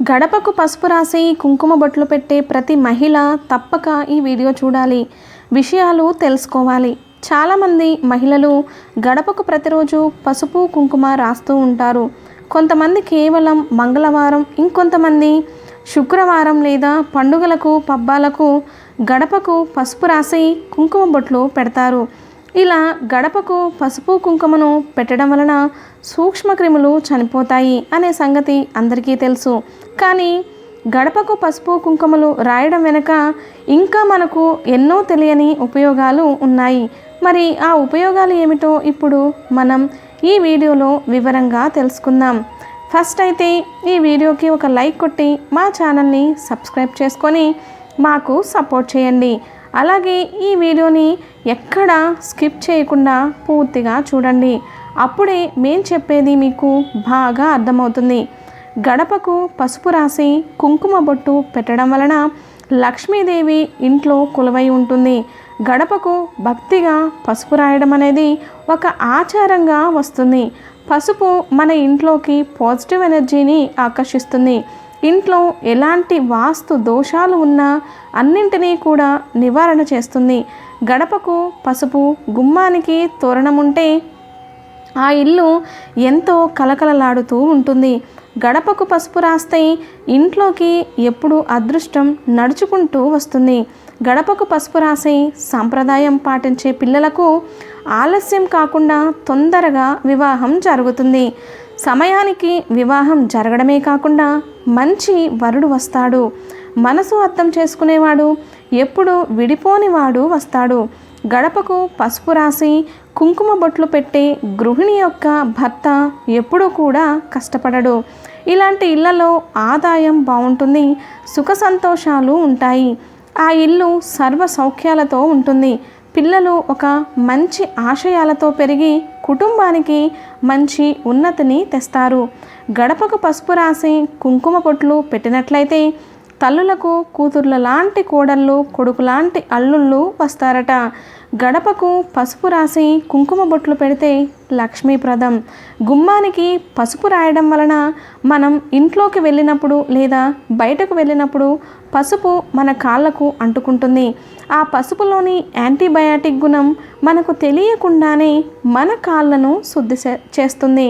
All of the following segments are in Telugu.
గడపకు పసుపు రాసి కుంకుమ బొట్లు పెట్టే ప్రతి మహిళ తప్పక ఈ వీడియో చూడాలి. విషయాలు తెలుసుకోవాలి. చాలామంది మహిళలు గడపకు ప్రతిరోజు పసుపు కుంకుమ రాస్తూ ఉంటారు. కొంతమంది కేవలం మంగళవారం ఇంకొంతమంది శుక్రవారం లేదా పండుగలకు పబ్బాలకు గడపకు పసుపు రాసి కుంకుమ బొట్లు పెడతారు. ఇలా గడపకు పసుపు కుంకుమను పెట్టడం వలన సూక్ష్మక్రిములు చనిపోతాయి అనే సంగతి అందరికీ తెలుసు. కానీ గడపకు పసుపు కుంకుమలు రాయడం వెనుక ఇంకా మనకు ఎన్నో తెలియని ఉపయోగాలు ఉన్నాయి. మరి ఆ ఉపయోగాలు ఏమిటో ఇప్పుడు మనం ఈ వీడియోలో వివరంగా తెలుసుకుందాం. ఫస్ట్ అయితే ఈ వీడియోకి ఒక లైక్ కొట్టి మా ఛానల్ని సబ్స్క్రైబ్ చేసుకొని మాకు సపోర్ట్ చేయండి. అలాగే ఈ వీడియోని ఎక్కడ స్కిప్ చేయకుండా పూర్తిగా చూడండి. అప్పుడే మేం చెప్పేది మీకు బాగా అర్థమవుతుంది. గడపకు పసుపు రాసి కుంకుమ బొట్టు పెట్టడం వలన లక్ష్మీదేవి ఇంట్లో కొలువై ఉంటుంది. గడపకు భక్తిగా పసుపు రాయడం అనేది ఒక ఆచారంగా వస్తుంది. పసుపు మన ఇంట్లోకి పాజిటివ్ ఎనర్జీని ఆకర్షిస్తుంది. ఇంట్లో ఎలాంటి వాస్తు దోషాలు ఉన్నా అన్నింటినీ కూడా నివారణ చేస్తుంది. గడపకు పసుపు గుమ్మానికి తోరణం ఉంటే ఆ ఇల్లు ఎంతో కలకలలాడుతూ ఉంటుంది. గడపకు పసుపు రాస్తే ఇంట్లోకి ఎప్పుడు అదృష్టం నడుచుకుంటూ వస్తుంది. గడపకు పసుపు రాసే సాంప్రదాయం పాటించే పిల్లలకు ఆలస్యం కాకుండా తొందరగా వివాహం జరుగుతుంది. సమయానికి వివాహం జరగడమే కాకుండా మంచి వరుడు వస్తాడు. మనసు అర్థం చేసుకునేవాడు ఎప్పుడు విడిపోనివాడు వస్తాడు. గడపకు పసుపు రాసి కుంకుమ బొట్లు పెట్టే గృహిణి యొక్క భర్త ఎప్పుడూ కూడా కష్టపడడు. ఇలాంటి ఇళ్ళలో ఆదాయం బాగుంటుంది సుఖ సంతోషాలు ఉంటాయి. ఆ ఇల్లు సర్వ సౌఖ్యాలతో ఉంటుంది. పిల్లలు ఒక మంచి ఆశయాలతో పెరిగి కుటుంబానికి మంచి ఉన్నతిని తెస్తారు. గడపకు పసుపు రాసి కుంకుమ పొట్లు పెట్టినట్లయితే తల్లులకు కూతుర్ల లాంటి కోడళ్ళు కొడుకు లాంటి అల్లుళ్ళు వస్తారట. గడపకు పసుపు రాసి కుంకుమ బొట్లు పెడితే లక్ష్మీప్రదం గుమ్మానికి పసుపు రాయడం వలన మనం ఇంట్లోకి వెళ్ళినప్పుడు లేదా బయటకు వెళ్ళినప్పుడు పసుపు మన కాళ్ళకు అంటుకుంటుంది. ఆ పసుపులోని యాంటీబయాటిక్ గుణం మనకు తెలియకుండానే మన కాళ్ళను శుద్ధి చేస్తుంది.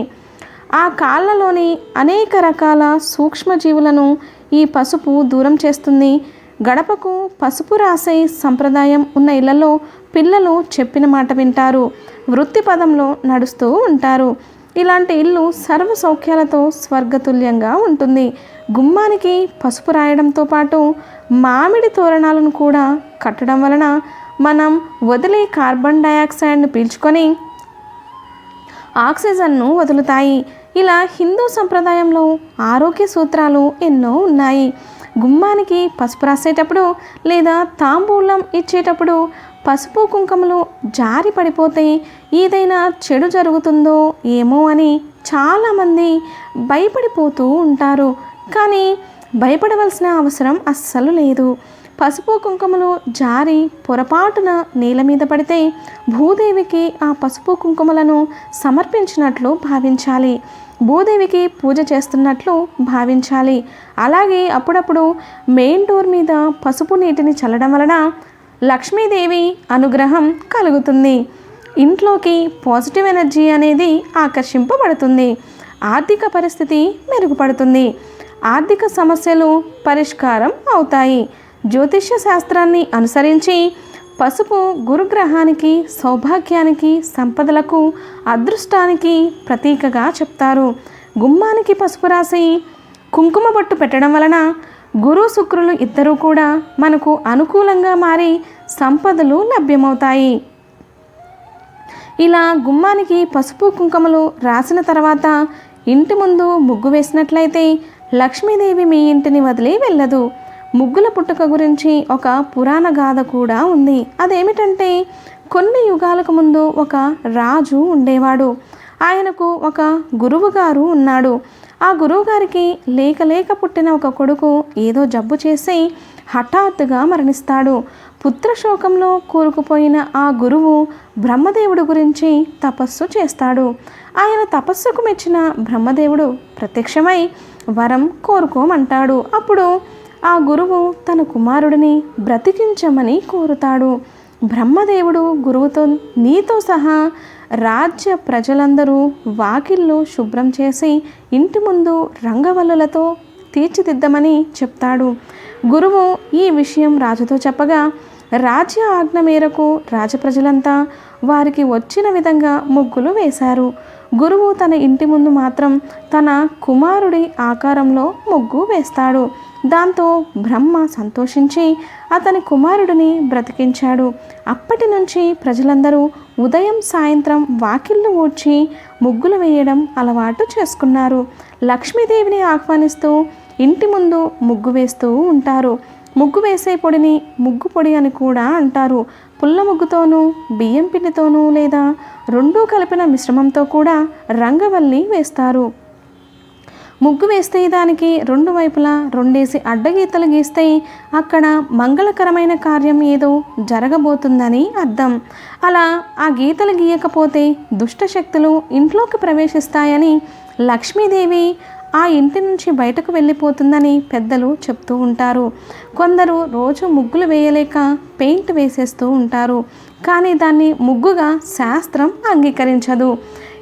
ఆ కాళ్ళలోని అనేక రకాల సూక్ష్మజీవులను ఈ పసుపు దూరం చేస్తుంది. గడపకు పసుపు రాసే సంప్రదాయం ఉన్న ఇళ్ళలో పిల్లలు చెప్పిన మాట వింటారు. వృత్తి పదంలో నడుస్తూ ఉంటారు. ఇలాంటి ఇల్లు సర్వ సౌఖ్యాలతో స్వర్గతుల్యంగా ఉంటుంది. గుమ్మానికి పసుపు రాయడంతో పాటు మామిడి తోరణాలను కూడా కట్టడం వలన మనం వదిలే కార్బన్ డయాక్సైడ్ను పీల్చుకొని ఆక్సిజన్ను వదులుతాయి. ఇలా హిందూ సంప్రదాయంలో ఆరోగ్య సూత్రాలు ఎన్నో ఉన్నాయి. గుమ్మానికి పసుపు రాసేటప్పుడు లేదా తాంబూలం ఇచ్చేటప్పుడు పసుపు కుంకుమలు జారి పడిపోతే ఏదైనా చెడు జరుగుతుందో ఏమో అని చాలామంది భయపడిపోతూ ఉంటారు. కానీ భయపడవలసిన అవసరం అస్సలు లేదు. పసుపు కుంకుమలు జారి పొరపాటున నేల మీద పడితే భూదేవికి ఆ పసుపు కుంకుమలను సమర్పించినట్లు భావించాలి. భూదేవికి పూజ చేస్తున్నట్లు భావించాలి. అలాగే అప్పుడప్పుడు మెయిన్ డోర్ మీద పసుపు నీటిని చల్లడం వలన లక్ష్మీదేవి అనుగ్రహం కలుగుతుంది. ఇంట్లోకి పాజిటివ్ ఎనర్జీ అనేది ఆకర్షింపబడుతుంది. ఆర్థిక పరిస్థితి మెరుగుపడుతుంది. ఆర్థిక సమస్యలు పరిష్కారం అవుతాయి. జ్యోతిష్య శాస్త్రాన్ని అనుసరించి పసుపు గురుగ్రహానికి సౌభాగ్యానికి సంపదలకు అదృష్టానికి ప్రతీకగా చెప్తారు. గుమ్మానికి పసుపు రాసి కుంకుమ బొట్టు పెట్టడం వలన గురు శుక్రులు ఇద్దరూ కూడా మనకు అనుకూలంగా మారి సంపదలు లభ్యమవుతాయి. ఇలా గుమ్మానికి పసుపు కుంకుమలు రాసిన తర్వాత ఇంటి ముందు ముగ్గు వేసినట్లయితే లక్ష్మీదేవి మీ ఇంటిని వదిలి వెళ్ళదు. ముగ్గుల పుట్టుక గురించి ఒక పురాణ గాథ కూడా ఉంది. అదేమిటంటే కొన్ని యుగాలకు ముందు ఒక రాజు ఉండేవాడు. ఆయనకు ఒక గురువుగారు ఉన్నాడు. ఆ గురువుగారికి లేక లేక పుట్టిన ఒక కొడుకు ఏదో జబ్బు చేసి హఠాత్తుగా మరణిస్తాడు. పుత్రశోకంలో కూరుకుపోయిన ఆ గురువు బ్రహ్మదేవుడు గురించి తపస్సు చేస్తాడు. ఆయన తపస్సుకు మెచ్చిన బ్రహ్మదేవుడు ప్రత్యక్షమై వరం కోరుకోమంటాడు. అప్పుడు ఆ గురువు తన కుమారుడిని బ్రతికించమని కోరుతాడు. బ్రహ్మదేవుడు గురువుతో నీతో సహా రాజ్య ప్రజలందరూ వాకిళ్ళు శుభ్రం చేసి ఇంటి ముందు రంగవల్లులతో తీర్చిదిద్దమని చెప్తాడు. గురువు ఈ విషయం రాజుతో చెప్పగా రాజ్య ఆజ్ఞ మేరకు రాజప్రజలంతా వారికి వచ్చిన విధంగా ముగ్గులు వేశారు. గురువు తన ఇంటి ముందు మాత్రం తన కుమారుడి ఆకారంలో ముగ్గు వేస్తాడు. దాంతో బ్రహ్మ సంతోషించి అతని కుమారుడిని బ్రతికించాడు. అప్పటి నుంచి ప్రజలందరూ ఉదయం సాయంత్రం వాకిళ్ళు ఊడ్చి ముగ్గులు వేయడం అలవాటు చేసుకున్నారు. లక్ష్మీదేవిని ఆహ్వానిస్తూ ఇంటి ముందు ముగ్గు వేస్తూ ఉంటారు. ముగ్గు వేసే పొడిని ముగ్గు పొడి అని కూడా అంటారు. పుల్ల ముగ్గుతోనూ బియ్యం పిండితోనూ లేదా రెండూ కలిపిన మిశ్రమంతో కూడా రంగవల్లి వేస్తారు. ముగ్గు వేస్తే దానికి రెండు వైపులా రెండేసి అడ్డగీతలు గీస్తే అక్కడ మంగళకరమైన కార్యం ఏదో జరగబోతుందని అర్థం. అలా ఆ గీతలు గీయకపోతే దుష్టశక్తులు ఇంట్లోకి ప్రవేశిస్తాయని లక్ష్మీదేవి ఆ ఇంటి నుంచి బయటకు వెళ్ళిపోతుందని పెద్దలు చెప్తూ ఉంటారు. కొందరు రోజు ముగ్గులు వేయలేక పెయింట్ వేసేస్తూ ఉంటారు. కానీ దాన్ని ముగ్గుగా శాస్త్రం అంగీకరించదు.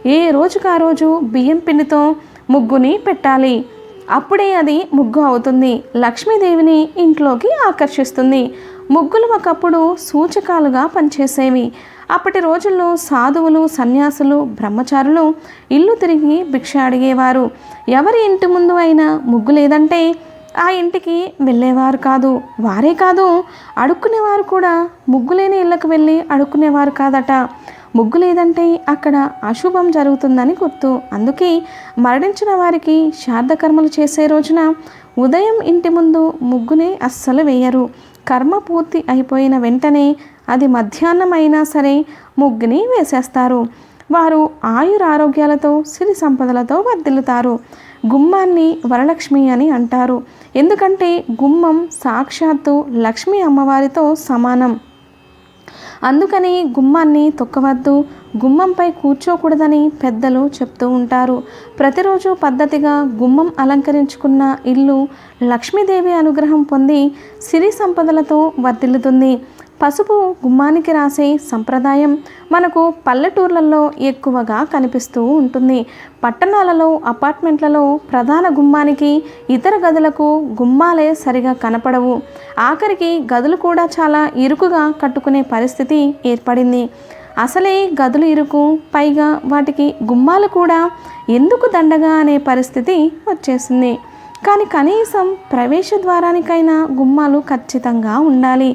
ఏ రోజుకు ఆ రోజు బియ్యం పిండితో ముగ్గుని పెట్టాలి. అప్పుడే అది ముగ్గు అవుతుంది. లక్ష్మీదేవిని ఇంట్లోకి ఆకర్షిస్తుంది. ముగ్గులు ఒకప్పుడు సూచకాలుగా పనిచేసేవి. అప్పటి రోజుల్లో సాధువులు సన్యాసులు బ్రహ్మచారులు ఇల్లు తిరిగి భిక్ష అడిగేవారు. ఎవరి ఇంటి ముందు అయినా ముగ్గు లేదంటే ఆ ఇంటికి వెళ్ళేవారు కాదు. వారే కాదు అడుక్కునేవారు కూడా ముగ్గు లేని ఇళ్ళకు వెళ్ళి అడుక్కునేవారు కాదట. ముగ్గు లేదంటే అక్కడ అశుభం జరుగుతుందని గుర్తు. అందుకే మరణించిన వారికి శ్రాద్ధకర్మలు చేసే రోజున ఉదయం ఇంటి ముందు ముగ్గునే అస్సలు వేయరు. కర్మ పూర్తి అయిపోయిన వెంటనే అది మధ్యాహ్నం అయినా సరే ముగ్గుని వేసేస్తారు. వారు ఆయురారోగ్యాలతో సిరి సంపదలతో వర్ధిల్లుతారు. గుమ్మాన్ని వరలక్ష్మి అని అంటారు. ఎందుకంటే గుమ్మం సాక్షాత్తు లక్ష్మీ అమ్మవారితో సమానం. అందుకని గుమ్మాన్ని తొక్కవద్దు గుమ్మంపై కూర్చోకూడదని పెద్దలు చెప్తూ ఉంటారు. ప్రతిరోజు పద్ధతిగా గుమ్మం అలంకరించుకున్న ఇల్లు లక్ష్మీదేవి అనుగ్రహం పొంది సిరి సంపదలతో వర్ధిల్లుతుంది. పసుపు గుమ్మానికి రాసే సంప్రదాయం మనకు పల్లెటూర్లలో ఎక్కువగా కనిపిస్తూ ఉంటుంది. పట్టణాలలో అపార్ట్మెంట్లలో ప్రధాన గుమ్మానికి ఇతర గదులకు గుమ్మాలే సరిగా కనపడవు. ఆఖరికి గదులు కూడా చాలా ఇరుకుగా కట్టుకునే పరిస్థితి ఏర్పడింది. అసలే గదులు ఇరుకు పైగా వాటికి గుమ్మాలు కూడా ఎందుకు దండగా అనే పరిస్థితి వచ్చేసింది. కానీ కనీసం ప్రవేశ ద్వారానికైనా గుమ్మాలు ఖచ్చితంగా ఉండాలి.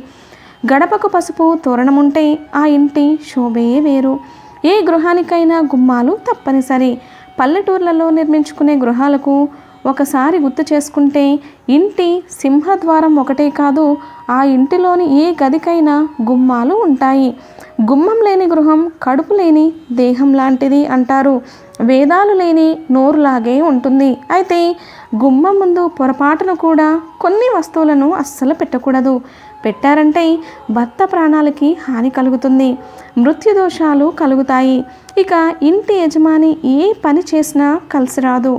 గడపకు పసుపు తోరణముంటే ఆ ఇంటి శోభే వేరు. ఏ గృహానికైనా గుమ్మాలు తప్పనిసరి. పల్లెటూర్లలో నిర్మించుకునే గృహాలకు ఒకసారి గుర్తు చేసుకుంటే ఇంటి సింహద్వారం ఒకటే కాదు ఆ ఇంటిలోని ఏ గదికైనా గుమ్మాలు ఉంటాయి. గుమ్మం లేని గృహం కడుపు లేని దేహం లాంటిది అంటారు. వేదాలు లేని నోరులాగే ఉంటుంది. అయితే గుమ్మం ముందు పొరపాటును కూడా కొన్ని వస్తువులను అస్సలు పెట్టకూడదు. పెట్టారంటే భర్త ప్రాణాలకి హాని కలుగుతుంది. మృత్యు దోషాలు కలుగుతాయి. ఇక ఇంటి యజమాని ఏ పని చేసినా కలిసి రాదు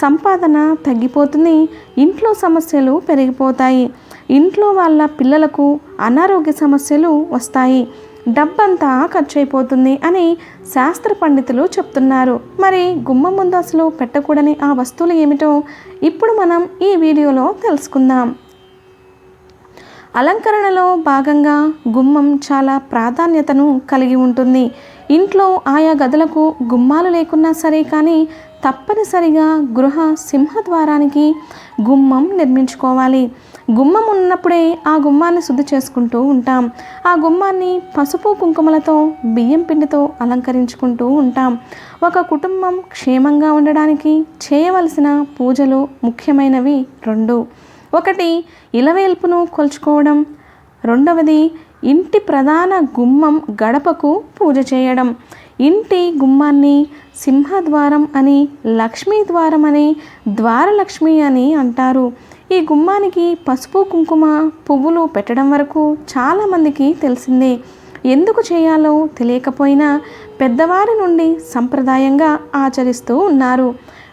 సంపాదన తగ్గిపోతుంది. ఇంట్లో సమస్యలు పెరిగిపోతాయి. ఇంట్లో వాళ్ళ పిల్లలకు అనారోగ్య సమస్యలు వస్తాయి. డబ్బంతా ఖర్చు అయిపోతుంది అని శాస్త్ర పండితులు చెప్తున్నారు. మరి గుమ్మం ముందు అసలు పెట్టకూడని ఆ వస్తువులు ఏమిటో ఇప్పుడు మనం ఈ వీడియోలో తెలుసుకుందాం. అలంకరణలో భాగంగా గుమ్మం చాలా ప్రాధాన్యతను కలిగి ఉంటుంది. ఇంట్లో ఆయా గదులకు గుమ్మాలు లేకున్నా సరే కానీ తప్పనిసరిగా గృహ సింహద్వారానికి గుమ్మం నిర్మించుకోవాలి. గుమ్మం ఉన్నప్పుడే ఆ గుమ్మాన్ని శుద్ధి చేసుకుంటూ ఉంటాం. ఆ గుమ్మాన్ని పసుపు కుంకుమలతో బియ్యం పిండితో అలంకరించుకుంటూ ఉంటాం. ఒక కుటుంబం క్షేమంగా ఉండడానికి చేయవలసిన పూజలు ముఖ్యమైనవి రెండు. ఒకటి ఇలవేల్పును కొలుచుకోవడం. రెండవది ఇంటి ప్రధాన గుమ్మం గడపకు పూజ చేయడం. ఇంటి గుమ్మాన్ని సింహద్వారం అని లక్ష్మీ ద్వారం అని ద్వారలక్ష్మి అని అంటారు. ఈ గుమ్మానికి పసుపు కుంకుమ పువ్వులు పెట్టడం వరకు చాలామందికి తెలిసిందే. ఎందుకు చేయాలో తెలియకపోయినా పెద్దవారి నుండి సంప్రదాయంగా ఆచరిస్తూ ఉన్నారు.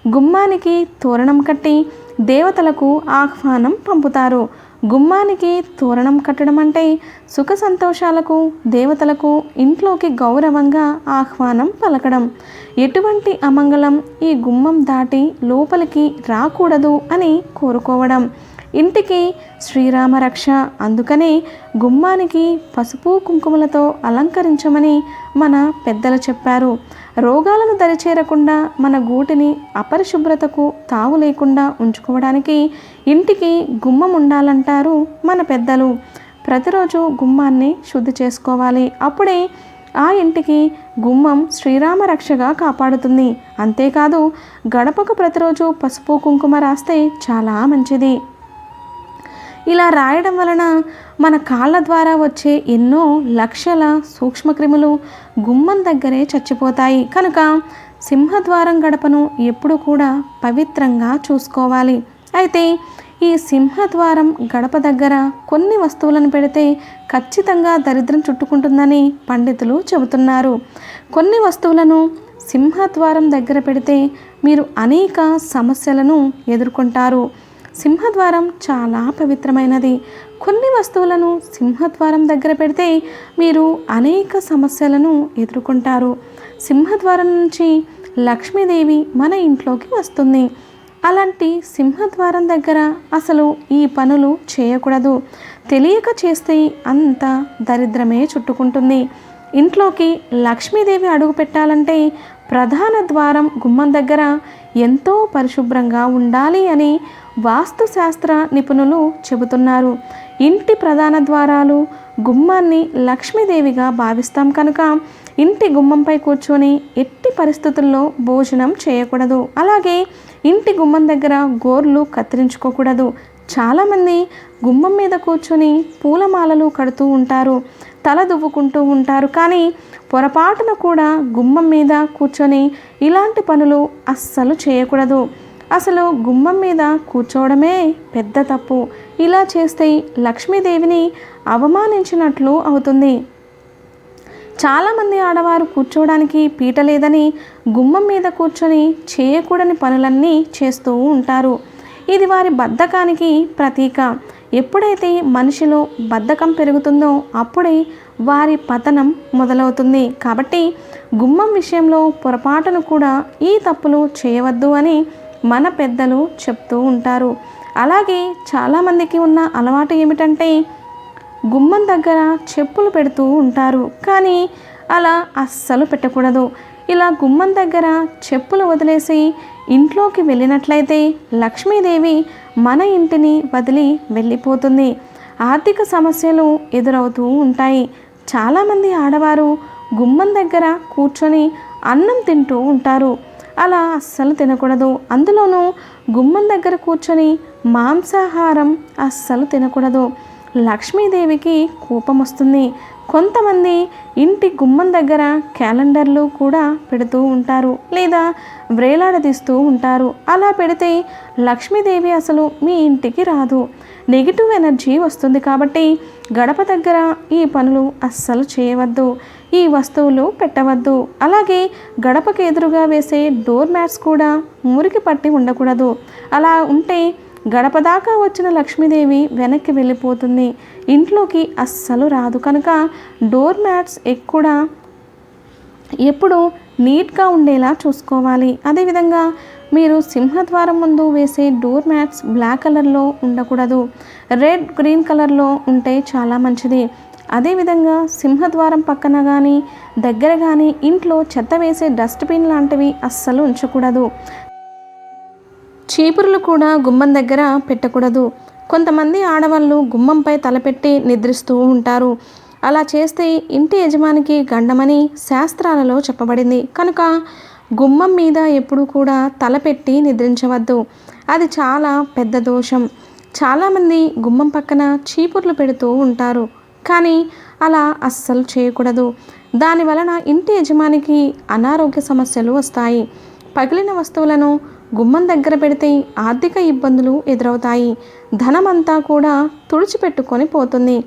గుమ్మానికి తోరణం కట్టి దేవతలకు ఆహ్వానం పంపుతారు. గుమ్మానికి తోరణం కట్టడం అంటే సుఖ సంతోషాలకు దేవతలకు ఇంట్లోకి గౌరవంగా ఆహ్వానం పలకడం. ఎటువంటి అమంగళం ఈ గుమ్మం దాటి లోపలికి రాకూడదు అని కోరుకోవడం. ఇంటికి శ్రీరామ రక్ష. అందుకనే గుమ్మానికి పసుపు కుంకుమలతో అలంకరించమని మన పెద్దలు చెప్పారు. రోగాలను దరిచేరకుండా మన గూటిని అపరిశుభ్రతకు తావు లేకుండా ఉంచుకోవడానికి ఇంటికి గుమ్మం ఉండాలంటారు మన పెద్దలు. ప్రతిరోజు గుమ్మాన్ని శుద్ధి చేసుకోవాలి. అప్పుడే ఆ ఇంటికి గుమ్మం శ్రీరామ రక్షగా కాపాడుతుంది. అంతేకాదు గడపకు ప్రతిరోజు పసుపు కుంకుమ రాస్తే చాలా మంచిది. ఇలా రాయడం వలన మన కాళ్ళ ద్వారా వచ్చే ఎన్నో లక్షల సూక్ష్మక్రిములు గుమ్మం దగ్గరే చచ్చిపోతాయి. కనుక సింహద్వారం గడపను ఎప్పుడు కూడా పవిత్రంగా చూసుకోవాలి. అయితే ఈ సింహద్వారం గడప దగ్గర కొన్ని వస్తువులను పెడితే ఖచ్చితంగా దరిద్రం చుట్టుకుంటుందని పండితులు చెబుతున్నారు. కొన్ని వస్తువులను సింహద్వారం దగ్గర పెడితే మీరు అనేక సమస్యలను ఎదుర్కొంటారు. సింహద్వారం చాలా పవిత్రమైనది. కొన్ని వస్తువులను సింహద్వారం దగ్గర పెడితే మీరు అనేక సమస్యలను ఎదుర్కొంటారు. సింహద్వారం నుంచి లక్ష్మీదేవి మన ఇంట్లోకి వస్తుంది. అలాంటి సింహద్వారం దగ్గర అసలు ఈ పనులు చేయకూడదు. తెలియక చేస్తే అంత దరిద్రమే చుట్టుకుంటుంది. ఇంట్లోకి లక్ష్మీదేవి అడుగు పెట్టాలంటే ప్రధాన ద్వారం గుమ్మం దగ్గర ఎంతో పరిశుభ్రంగా ఉండాలి అని వాస్తుశాస్త్ర నిపుణులు చెబుతున్నారు. ఇంటి ప్రధాన ద్వారాలు గుమ్మాన్ని లక్ష్మీదేవిగా భావిస్తాం కనుక ఇంటి గుమ్మంపై కూర్చొని ఎట్టి పరిస్థితుల్లో భోజనం చేయకూడదు. అలాగే ఇంటి గుమ్మం దగ్గర గోర్లు కత్తిరించుకోకూడదు. చాలామంది గుమ్మం మీద కూర్చొని పూలమాలలు కడుతూ ఉంటారు. తల దువ్వుకుంటూ ఉంటారు. కానీ పొరపాటున కూడా గుమ్మం మీద కూర్చొని ఇలాంటి పనులు అస్సలు చేయకూడదు. అసలు గుమ్మం మీద కూర్చోవడమే పెద్ద తప్పు. ఇలా చేస్తే లక్ష్మీదేవిని అవమానించినట్లు అవుతుంది. చాలామంది ఆడవారు కూర్చోవడానికి పీట లేదని గుమ్మం మీద కూర్చొని చేయకూడని పనులన్నీ చేస్తూ ఉంటారు. ఇది వారి బద్ధకానికి ప్రతీక. ఎప్పుడైతే మనిషిలో బద్ధకం పెరుగుతుందో అప్పుడే వారి పతనం మొదలవుతుంది. కాబట్టి గుమ్మం విషయంలో పొరపాటును కూడా ఈ తప్పులు చేయవద్దు అని మన పెద్దలు చెప్తూ ఉంటారు. అలాగే చాలామందికి ఉన్న అలవాటు ఏమిటంటే గుమ్మం దగ్గర చెప్పులు పెడుతూ ఉంటారు. కానీ అలా అస్సలు పెట్టకూడదు. ఇలా గుమ్మం దగ్గర చెప్పులు వదిలేసి ఇంట్లోకి వెళ్ళినట్లయితే లక్ష్మీదేవి మన ఇంటిని వదిలి వెళ్ళిపోతుంది. ఆర్థిక సమస్యలు ఎదురవుతూ ఉంటాయి. చాలామంది ఆడవారు గుమ్మం దగ్గర కూర్చొని అన్నం తింటూ ఉంటారు. అలా అస్సలు తినకూడదు. అందులోనూ గుమ్మం దగ్గర కూర్చొని మాంసాహారం అస్సలు తినకూడదు. లక్ష్మీదేవికి కోపం వస్తుంది. కొంతమంది ఇంటి గుమ్మం దగ్గర క్యాలెండర్లు కూడా పెడుతూ ఉంటారు లేదా వ్రేలాడదీస్తూ ఉంటారు. అలా పెడితే లక్ష్మీదేవి అసలు మీ ఇంటికి రాదు. నెగిటివ్ ఎనర్జీ వస్తుంది కాబట్టి గడప దగ్గర ఈ పనులు అస్సలు చేయవద్దు. ఈ వస్తువులు పెట్టవద్దు. అలాగే గడపకి ఎదురుగా వేసే డోర్ మ్యాట్స్ కూడా మురికి పట్టి ఉండకూడదు. అలా ఉంటే గడపదాకా వచ్చిన లక్ష్మీదేవి వెనక్కి వెళ్ళిపోతుంది. ఇంట్లోకి అస్సలు రాదు. కనుక డోర్ మ్యాట్స్ ఎక్కువ ఎప్పుడు నీట్గా ఉండేలా చూసుకోవాలి. అదేవిధంగా మీరు సింహద్వారం ముందు వేసే డోర్ మ్యాట్స్ బ్లాక్ కలర్లో ఉండకూడదు. రెడ్ గ్రీన్ కలర్లో ఉంటే చాలా మంచిది. అదేవిధంగా సింహద్వారం పక్కన కానీ దగ్గర కానీ ఇంట్లో చెత్త వేసే డస్ట్బిన్ లాంటివి అస్సలు ఉంచకూడదు. చీపురులు కూడా గుమ్మం దగ్గర పెట్టకూడదు. కొంతమంది ఆడవాళ్ళు గుమ్మంపై తలపెట్టి నిద్రిస్తూ ఉంటారు. అలా చేస్తే ఇంటి యజమానికి గండమని శాస్త్రాలలో చెప్పబడింది. కనుక గుమ్మం మీద ఎప్పుడూ కూడా తలపెట్టి నిద్రించవద్దు. అది చాలా పెద్ద దోషం. చాలామంది గుమ్మం పక్కన చీపుర్లు పెడుతూ ఉంటారు. కానీ అలా అస్సలు చేయకూడదు. దాని వలన ఇంటి యజమానికి అనారోగ్య సమస్యలు వస్తాయి. పగిలిన వస్తువులను గుమ్మం దగ్గర పెడితే ఆర్థిక ఇబ్బందులు ఎదురవుతాయి. ధనమంతా కూడా తుడిచిపెట్టుకొని పోతుంది.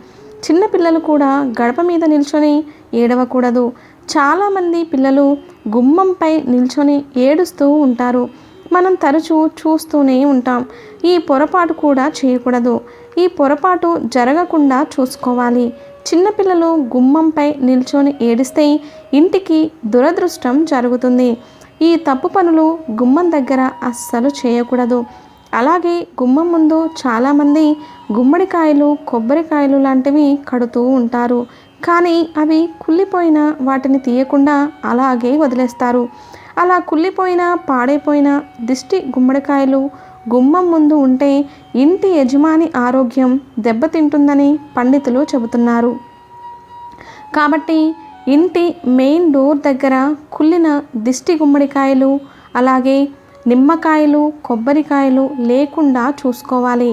చిన్నపిల్లలు కూడా గడప మీద నిల్చొని ఏడవకూడదు. చాలామంది పిల్లలు గుమ్మంపై నిల్చొని ఏడుస్తూ ఉంటారు. మనం తరచూ చూస్తూనే ఉంటాం. ఈ పొరపాటు కూడా చేయకూడదు. ఈ పొరపాటు జరగకుండా చూసుకోవాలి. చిన్నపిల్లలు గుమ్మంపై నిల్చొని ఏడిస్తే ఇంటికి దురదృష్టం జరుగుతుంది. ఈ తప్పు పనులు గుమ్మం దగ్గర అస్సలు చేయకూడదు. అలాగే గుమ్మం ముందు చాలామంది గుమ్మడికాయలు కొబ్బరికాయలు లాంటివి కడుతూ ఉంటారు. కానీ అవి కుళ్ళిపోయిన వాటిని తీయకుండా అలాగే వదిలేస్తారు. అలా కుళ్ళిపోయిన పాడైపోయిన దిష్టి గుమ్మడికాయలు గుమ్మం ముందు ఉంటే ఇంటి యజమాని ఆరోగ్యం దెబ్బతింటుందని పండితులు చెబుతున్నారు. కాబట్టి ఇంటి మెయిన్ డోర్ దగ్గర కుళ్ళిన దిష్టి గుమ్మడికాయలు అలాగే నిమ్మకాయలు కొబ్బరికాయలు లేకుండా చూసుకోవాలి.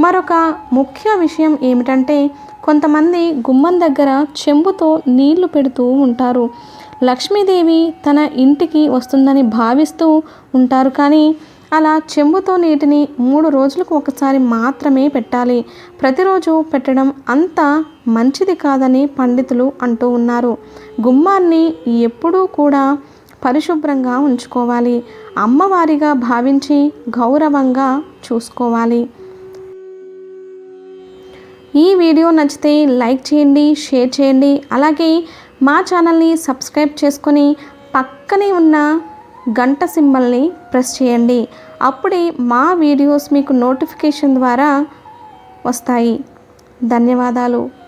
మరొక ముఖ్య విషయం ఏమిటంటే కొంతమంది గుమ్మం దగ్గర చెంబుతో నీళ్ళు పెడుతూ ఉంటారు. లక్ష్మీదేవి తన ఇంటికి వస్తుందని భావిస్తూ ఉంటారు కానీ అలా చెంబుతో నీటిని మూడు రోజులకు ఒకసారి మాత్రమే పెట్టాలి. ప్రతిరోజు పెట్టడం అంత మంచిది కాదని పండితులు అంటూ ఉన్నారు. గుమ్మాన్ని ఎప్పుడూ కూడా పరిశుభ్రంగా ఉంచుకోవాలి. అమ్మవారిగా భావించి గౌరవంగా చూసుకోవాలి. ఈ వీడియో నచ్చితే లైక్ చేయండి షేర్ చేయండి. అలాగే మా ఛానల్ని సబ్స్క్రైబ్ చేసుకొని పక్కనే ఉన్న గంట సింబల్ని ప్రెస్ చేయండి. అప్పుడే మా వీడియోస్ మీకు నోటిఫికేషన్ ద్వారా వస్తాయి. ధన్యవాదాలు.